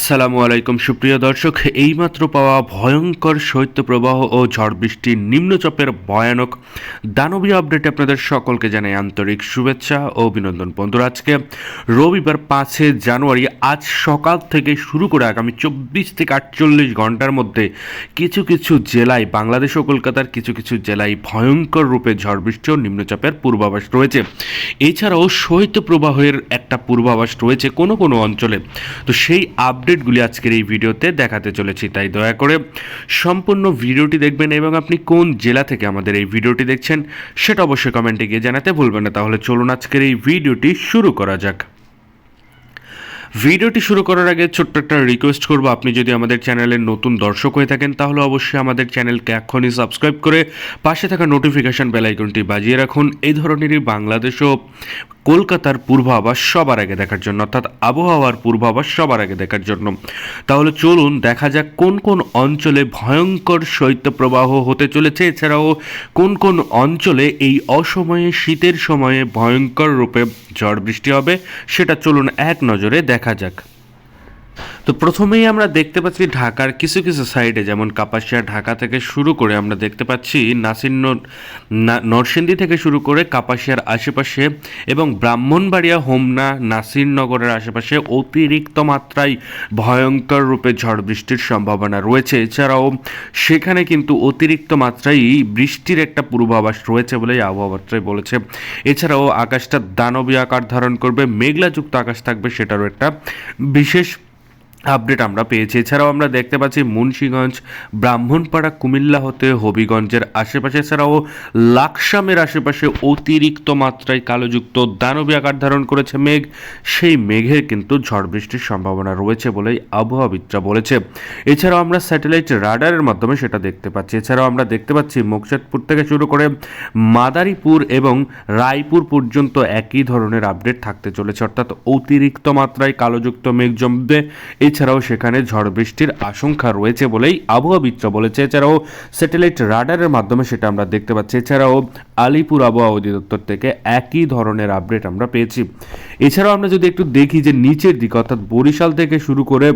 আসসালামু আলাইকুম। সুপ্রিয় দর্শক, এইমাত্র পাওয়া ভয়ঙ্কর শৈত্যপ্রবাহ ও ঝড় বৃষ্টির নিম্নচাপের ভয়ানক দানবীয় আপডেটে আপনাদের সকলকে জানাই আন্তরিক শুভেচ্ছা ও অভিনন্দন। বন্ধুরা, আজকে রবিবার পাঁচে জানুয়ারি, আজ সকাল থেকে শুরু করে আগামী চব্বিশ থেকে আটচল্লিশ ঘণ্টার মধ্যে কিছু কিছু জেলায়, বাংলাদেশ ও কলকাতার কিছু কিছু জেলায় ভয়ঙ্কর রূপে ঝড় বৃষ্টি ও নিম্নচাপের পূর্বাভাস রয়েছে। এছাড়াও শৈত্যপ্রবাহের একটা পূর্বাভাস রয়েছে কোনো কোনো অঞ্চলে। তো সেই আপডেটগুলি আজকের এই ভিডিওতে দেখাতে চলেছি, তাই দয়া করে সম্পূর্ণ ভিডিওটি দেখবেন এবং আপনি কোন জেলা থেকে আমাদের এই ভিডিওটি দেখছেন সেটা অবশ্যই কমেন্টে গিয়ে জানাতে ভুলবেন না। তাহলে চলুন আজকের এই ভিডিওটি শুরু করা যাক। ভিডিওটি শুরু করার আগে ছোট্ট একটা রিকোয়েস্ট করব। আপনি যদি আমাদের চ্যানেলের নতুন দর্শক হয়ে থাকেন, তাহলে অবশ্যই আমাদের চ্যানেলকে এখনই সাবস্ক্রাইব করে পাশে থাকা নোটিফিকেশান বেল আইকনটি বাজিয়ে রাখুন। এই ধরনেরই বাংলাদেশ ও কলকাতার পূর্বাভাস সবার আগে দেখার জন্য, অর্থাৎ আবহাওয়ার পূর্বাভাস সবার আগে দেখার জন্য। তাহলে চলুন, দেখা যাক কোন কোন অঞ্চলে ভয়ঙ্কর শৈত্যপ্রবাহ হতে চলেছে। এছাড়াও কোন কোন অঞ্চলে এই অসময়ে শীতের সময়ে ভয়ঙ্কর রূপে ঝড় বৃষ্টি হবে, সেটা চলুন এক নজরে দেখা যাক তো প্রথমেই আমরা দেখতে পাচ্ছি ঢাকার কিছু কিছু সাইডে, যেমন কাপাসিয়া, ঢাকা থেকে শুরু করে আমরা দেখতে পাচ্ছি নাসির নরসিংদী থেকে শুরু করে কাপাসিয়ার আশেপাশে এবং ব্রাহ্মণবাড়িয়া, হোমনা, নাসিরনগরের আশেপাশে অতিরিক্ত মাত্রায় ভয়ঙ্কর রূপে ঝড় বৃষ্টির সম্ভাবনা রয়েছে। এছাড়াও সেখানে কিন্তু অতিরিক্ত মাত্রায় বৃষ্টির একটা পূর্বাভাস রয়েছে বলেই আবহাওয়াত্রায় বলেছে। এছাড়াও আকাশটা দানবী আকার ধারণ করবে মেঘলাযুক্ত আকাশ থাকবে, সেটারও একটা বিশেষ আপডেট আমরা পেয়েছি। এছাড়াও আমরা দেখতে পাচ্ছি মুন্সীগঞ্জ, ব্রাহ্মণপাড়া, কুমিল্লা হতে হবিগঞ্জের আশেপাশে, এছাড়াও লাকসামের আশেপাশে অতিরিক্ত মাত্রায় কালোযুক্ত দানবী আকার ধারণ করেছে মেঘ। সেই মেঘের কিন্তু ঝড় বৃষ্টির সম্ভাবনা রয়েছে বলেই আবহাওয়াবিদরা বলেছে। এছাড়াও আমরা স্যাটেলাইট রাডারের মাধ্যমে সেটা দেখতে পাচ্ছি। এছাড়াও আমরা দেখতে পাচ্ছি মোকশেদপুর থেকে শুরু করে মাদারীপুর এবং রায়পুর পর্যন্ত একই ধরনের আপডেট থাকতে চলেছে। অর্থাৎ অতিরিক্ত মাত্রায় কালোযুক্ত মেঘ জমবে। এছাড়াও সেখানে ঝড় বৃষ্টির আশঙ্কা রয়েছে বলেই আবহাওয়াবিদরা বলেছে। এছাড়াও স্যাটেলাইট রাডারের মাধ্যমে সেটা আমরা দেখতে পাচ্ছি। এছাড়াও আলিপুর আবহাওয়া অধিদপ্তর থেকে একই ধরনের আপডেট আমরা পেয়েছি। এছাড়াও আমরা যদি একটু দেখি যে নিচের দিকে, অর্থাৎ বরিশাল থেকে শুরু করে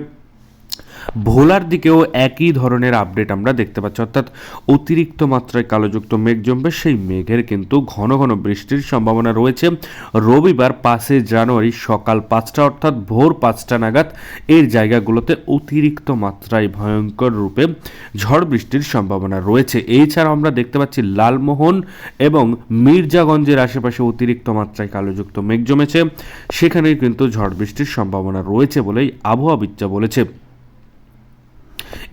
ভোলার দিকেও একই ধরনের আপডেট আমরা দেখতে পাচ্ছি। অর্থাৎ অতিরিক্ত মাত্রায় কালোযুক্ত মেঘ জমবে, সেই মেঘের কিন্তু ঘন ঘন বৃষ্টির সম্ভাবনা রয়েছে। রবিবার পাঁচে জানুয়ারি সকাল পাঁচটা অর্থাৎ ভোর পাঁচটা নাগাদ এর জায়গাগুলোতে অতিরিক্ত মাত্রায় ভয়ঙ্কর রূপে ঝড় বৃষ্টির সম্ভাবনা রয়েছে। এছাড়াও আমরা দেখতে পাচ্ছি লালমোহন এবং মির্জাগঞ্জের আশেপাশে অতিরিক্ত মাত্রায় কালোযুক্ত মেঘ জমেছে। সেখানে কিন্তু ঝড় বৃষ্টির সম্ভাবনা রয়েছে বলেই আবহাওয়াবিদরা বলেছে।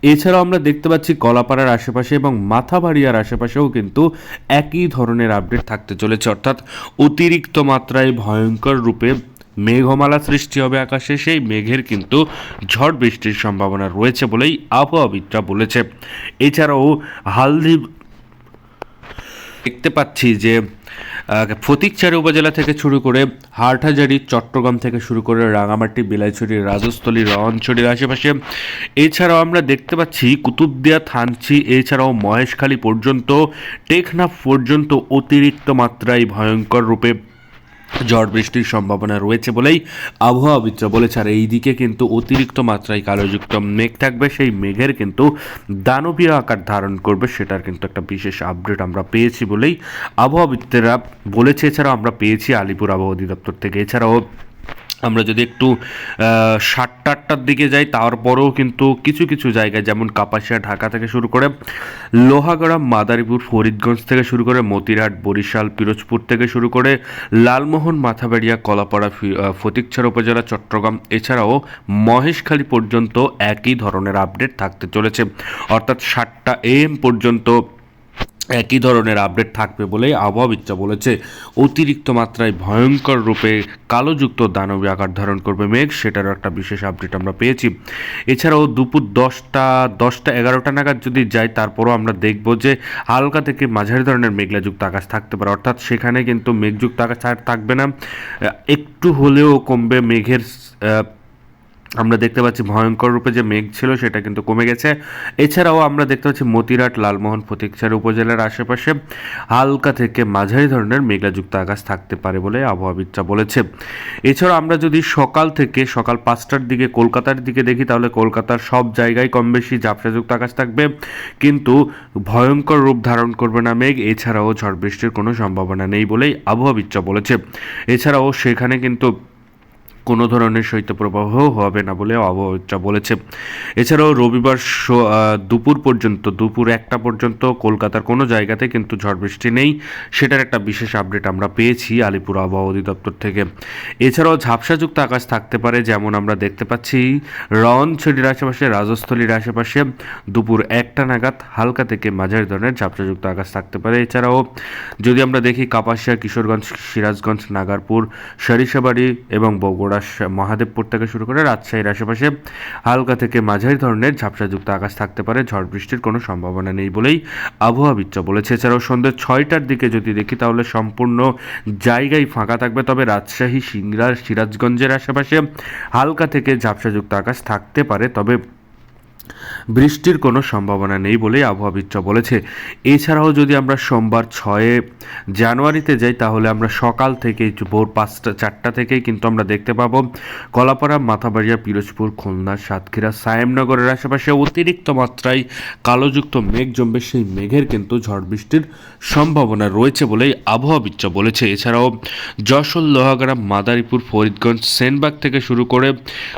এছাড়াও আমরা দেখতে পাচ্ছি কলাপাড়ার আশেপাশে এবং মাথাবাড়িয়ার আশেপাশেও কিন্তু একই ধরনের আপডেট থাকতে চলেছে। অর্থাৎ অতিরিক্ত মাত্রায় ভয়ঙ্কর রূপে মেঘমালা সৃষ্টি হবে আকাশে। সেই মেঘের কিন্তু ঝড় বৃষ্টির সম্ভাবনা রয়েছে বলেই আবহাওয়াবিদরা বলেছে। এছাড়াও হালদি দেখতে পাচ্ছি যে ফতিকচারি উপজেলা থেকে শুরু করে হাটহাজারি, চট্টগ্রাম থেকে শুরু করে রাঙামাটি, বিলাইছড়ি, রাজস্থলী, রহনছড়ির আশেপাশে। এছাড়াও আমরা দেখতে পাচ্ছি কুতুবদিয়া, থানচি, এছাড়াও মহেশখালী পর্যন্ত, টেকনাফ পর্যন্ত অতিরিক্ত মাত্রায় ভয়ঙ্কর রূপে ঝড় বৃষ্টির সম্ভাবনা রয়েছে বলেই আবহাওয়াবিদরা বলেছে। আর এই দিকে কিন্তু অতিরিক্ত মাত্রায় কালোযুক্ত মেঘ থাকবে, সেই মেঘের কিন্তু দানবীয় আকার ধারণ করবে, সেটার কিন্তু একটা বিশেষ আপডেট আমরা পেয়েছি বলেই আবহাওয়াবিদরা বলেছে। এছাড়াও আমরা পেয়েছি আলিপুর আবহাওয়া অধিদপ্তর থেকে। এছাড়াও আমরা যদি একটু সাতটা আটটার দিকে যাই, তারপরেও কিন্তু কিছু কিছু জায়গায়, যেমন কাপাসিয়া, ঢাকা থেকে শুরু করে লোহাগড়া, মাদারীপুর, ফরিদগঞ্জ থেকে শুরু করে মতিরহাট, বরিশাল, পিরোজপুর থেকে শুরু করে লালমোহন, মাথাবাড়িয়া, কলাপাড়া ফতিকছড়া উপজেলা, চট্টগ্রাম, এছাড়াও মহেশখালী পর্যন্ত একই ধরনের আপডেট থাকতে চলেছে। অর্থাৎ সাতটা এম পর্যন্ত একই ধরনের আপডেট থাকবে বলে আবহাওয়াবিদরা বলেছে। অতিরিক্ত মাত্রায় ভয়ঙ্কর রূপে কালোযুক্ত দানবী আকার ধারণ করবে মেঘ, সেটারও একটা বিশেষ আপডেট আমরা পেয়েছি। এছাড়াও দুপুর দশটা দশটা এগারোটা নাগাদ যদি যাই, তারপরও আমরা দেখব যে হালকা থেকে মাঝারি ধরনের মেঘলাযুক্ত আকাশ থাকতে পারে। অর্থাৎ সেখানে কিন্তু মেঘযুক্ত আকাশ থাকবে না। একটু হলেও কমবে মেঘের আমরা দেখতে পাচ্ছি ভয়ঙ্কর রূপে যে মেঘ ছিল, সেটা কিন্তু কমে গেছে। এছাড়াও আমরা দেখতে পাচ্ছি মতিরাট লালমোহন ফটিকছড়ি উপজেলার আশেপাশে হালকা থেকে মাঝারি ধরনের মেঘলাযুক্ত আকাশ থাকতে পারে বলে আবহাওয়াবিদরা বলেছে। এছাড়াও আমরা যদি সকাল থেকে সকাল পাঁচটার দিকে কলকাতার দিকে দেখি, তাহলে কলকাতার সব জায়গায় কম বেশি ঝাপসাযুক্ত আকাশ থাকবে। কিন্তু ভয়ঙ্কর রূপ ধারণ করবে না মেঘ, এছাড়াও ঝড় বৃষ্টির কোনো সম্ভাবনা নেই বলেই আবহাওয়াবিদরা বলেছে। এছাড়াও সেখানে কিন্তু কোনো ধরনের শৈত্যপ্রবাহ হবে না বলে আবহাওয়া বলেছে। এছাড়াও রবিবার দুপুর পর্যন্ত, দুপুর একটা পর্যন্ত কলকাতার কোনো জায়গাতে কিন্তু ঝড় বৃষ্টি নেই। সেটার একটা বিশেষ আপডেট আমরা পেয়েছি আলিপুর আবহাওয়া অধিদপ্তর থেকে। এছাড়াও ঝাপসাযুক্ত আকাশ থাকতে পারে, যেমন আমরা দেখতে পাচ্ছি রনছড়ির আশেপাশে, রাজস্থলীর আশেপাশে। দুপুর একটা নাগাদ হালকা থেকে মাঝারি ধরনের ঝাপসাযুক্ত আকাশ থাকতে পারে। এছাড়াও যদি আমরা দেখি কাপাসিয়া, কিশোরগঞ্জ, সিরাজগঞ্জ, নাগারপুর, সরিষাবাড়ি এবং বগুড়া স- মহাদেবপুর থেকে শুরু করে রাজশাহীর আশেপাশে হালকা থেকে মাঝারি ধরনের ঝাপসাযুক্ত আকাশ থাকতে পারে। ঝড় বৃষ্টির কোনো সম্ভাবনা নেই বলেই আবহাওয়াবিদরা বলেছে। এছাড়াও সন্ধ্যে ছয়টার দিকে যদি দেখি তাহলে সম্পূর্ণ জায়গায় ফাঁকা থাকবে। তবে রাজশাহী, সিংড়া, সিরাজগঞ্জের আশেপাশে হালকা থেকে ঝাপসাযুক্ত আকাশ থাকতে পারে। তবে বৃষ্টির কোনো সম্ভাবনা নেই বলেই আবহাওয়াবিদরা বলেছে। এছাড়াও যদি আমরা সোমবার ছয়ে জানুয়ারিতে যাই, তাহলে আমরা সকাল থেকে ভোর পাঁচটা, চারটা থেকেই কিন্তু আমরা দেখতে পাবো কলাপাড়া, মাথাবাড়িয়া, পিরোজপুর, খুলনা, সাতক্ষীরা, সায়েমনগরের আশেপাশে অতিরিক্ত মাত্রায় কালোযুক্ত মেঘ জমবে। সেই মেঘের কিন্তু ঝড় বৃষ্টির সম্ভাবনা রয়েছে বলেই আবহাওয়াবিদরা বলেছে। এছাড়াও যশোর, লোহাগাড়া, মাদারীপুর, ফরিদগঞ্জ, সেনবাগ থেকে শুরু করে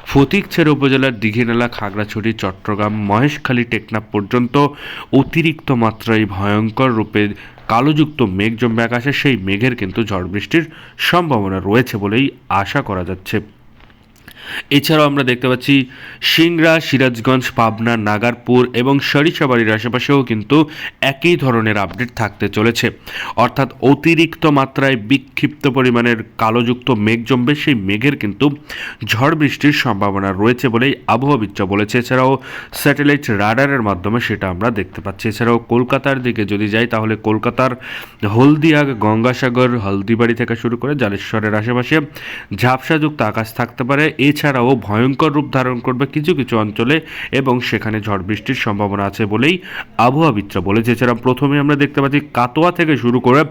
ফটিকছেড় উপজেলার দীঘিনালা, খাগড়াছড়ি, চট্টগ্রাম মহেশখালী টেকনাফ পর্যন্ত অতিরিক্ত মাত্রায় ভয়ঙ্কর রূপে কালোযুক্ত মেঘ জমবে আকাশে সেই মেঘের কিন্তু ঝড় বৃষ্টির সম্ভাবনা রয়েছে বলেই আশা করা যাচ্ছে। এছাড়াও আমরা দেখতে পাচ্ছি সিংড়া, সিরাজগঞ্জ, পাবনা, নাগারপুর এবং সরিষাবাড়ির আশেপাশেও কিন্তু একই ধরনের আপডেট থাকতে চলেছে। অর্থাৎ অতিরিক্ত মাত্রায় বিক্ষিপ্ত পরিমাণের কালোযুক্ত মেঘ জমবে, সেই মেঘের কিন্তু ঝড় বৃষ্টির সম্ভাবনা রয়েছে বলেই আবহাওয়াবিদরা বলেছে। এছাড়াও স্যাটেলাইট রাডারের মাধ্যমে সেটা আমরা দেখতে পাচ্ছি। এছাড়াও কলকাতার দিকে যদি যাই, তাহলে কলকাতার হলদিয়া, গঙ্গাসাগর, হলদিবাড়ি থেকে শুরু করে জালেশ্বরের আশেপাশে ঝাপসাযুক্ত আকাশ থাকতে পারে। এছাড়াও ভয়ঙ্কর রূপ ধারণ করবে কিছু কিছু অঞ্চলে এবং সেখানে ঝড় বৃষ্টির সম্ভাবনা আছে বলেই আবহাওয়াবিদরা বলেছে। এছাড়া প্রথমে আমরা দেখতে পাচ্ছি কাতোয়া থেকে শুরু করে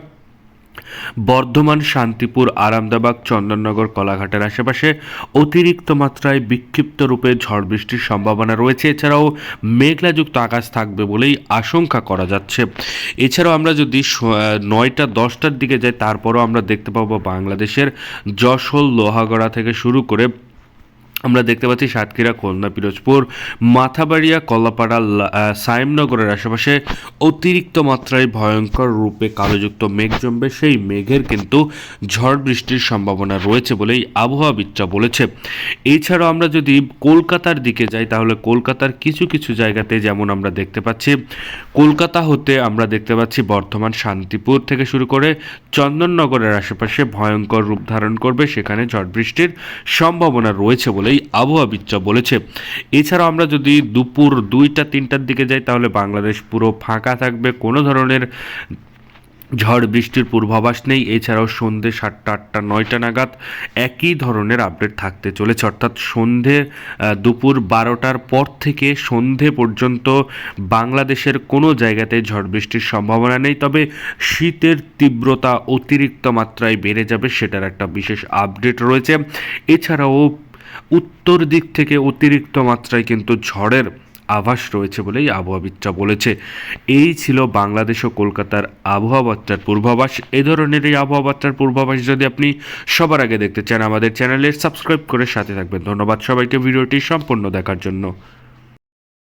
বর্ধমান, শান্তিপুর আরামদাবাগ চন্দননগর, কলাঘাটের আশেপাশে অতিরিক্ত মাত্রায় বিক্ষিপ্ত রূপে ঝড় বৃষ্টির সম্ভাবনা রয়েছে। এছাড়াও মেঘলাযুক্ত আকাশ থাকবে বলেই আশঙ্কা করা যাচ্ছে। এছাড়াও আমরা যদি নয়টা, দশটার দিকে যাই, তারপরও আমরা দেখতে পাবো বাংলাদেশের যশোর, লোহাগড়া থেকে শুরু করে আমরা দেখতে পাচ্ছি সাতক্ষীরা, খুলনা, পিরোজপুর, মাথাবাড়িয়া, কলাপাড়া সায়েমনগরের আশেপাশে অতিরিক্ত মাত্রায় ভয়ঙ্কর রূপে কালোযুক্ত মেঘ জমবে। সেই মেঘের কিন্তু ঝড় বৃষ্টির সম্ভাবনা রয়েছে বলেই আবহাওয়াবিদরা বলেছে। এছাড়াও আমরা যদি কলকাতার দিকে যাই, তাহলে কলকাতার কিছু কিছু জায়গাতে যেমন আমরা দেখতে পাচ্ছি, কলকাতা হতে আমরা দেখতে পাচ্ছি বর্ধমান, শান্তিপুর থেকে শুরু করে চন্দননগরের আশেপাশে ভয়ঙ্কর রূপ ধারণ করবে। সেখানে ঝড় বৃষ্টির সম্ভাবনা রয়েছে বলেই আবহাওয়াবিদরা বলেছে। এছাড়াও আমরা যদি দুপুর দুইটা, তিনটার দিকে যাই, তাহলে বাংলাদেশ পুরো ফাঁকা থাকবে। কোনো ধরনের ঝড় বৃষ্টির পূর্বাভাস নেই। এছাড়াও সন্ধে সাতটা, আটটা, নয়টা নাগাদ একই ধরনের আপডেট থাকতে চলেছে। অর্থাৎ সন্ধে দুপুর বারোটার পর থেকে সন্ধে পর্যন্ত বাংলাদেশের কোনো জায়গাতে ঝড় বৃষ্টির সম্ভাবনা নেই। তবে শীতের তীব্রতা অতিরিক্ত মাত্রায় বেড়ে যাবে, সেটার একটা বিশেষ আপডেট রয়েছে। এছাড়াও উত্তর দিক থেকে অতিরিক্ত মাত্রায় কিন্তু ঝড়ের আভাস রয়েছে বলেই আবহাওয়াবিদরা বলেছে। এই ছিল বাংলাদেশ ও কলকাতার আবহাওয়া বার্তার পূর্বাভাস। এই ধরনের এই আবহাওয়া বার্তার পূর্বাভাস যদি আপনি সবার আগে দেখতে চান, আমাদের চ্যানেলের সাবস্ক্রাইব করে সাথে থাকবেন। ধন্যবাদ সবাইকে ভিডিওটি সম্পূর্ণ দেখার জন্য।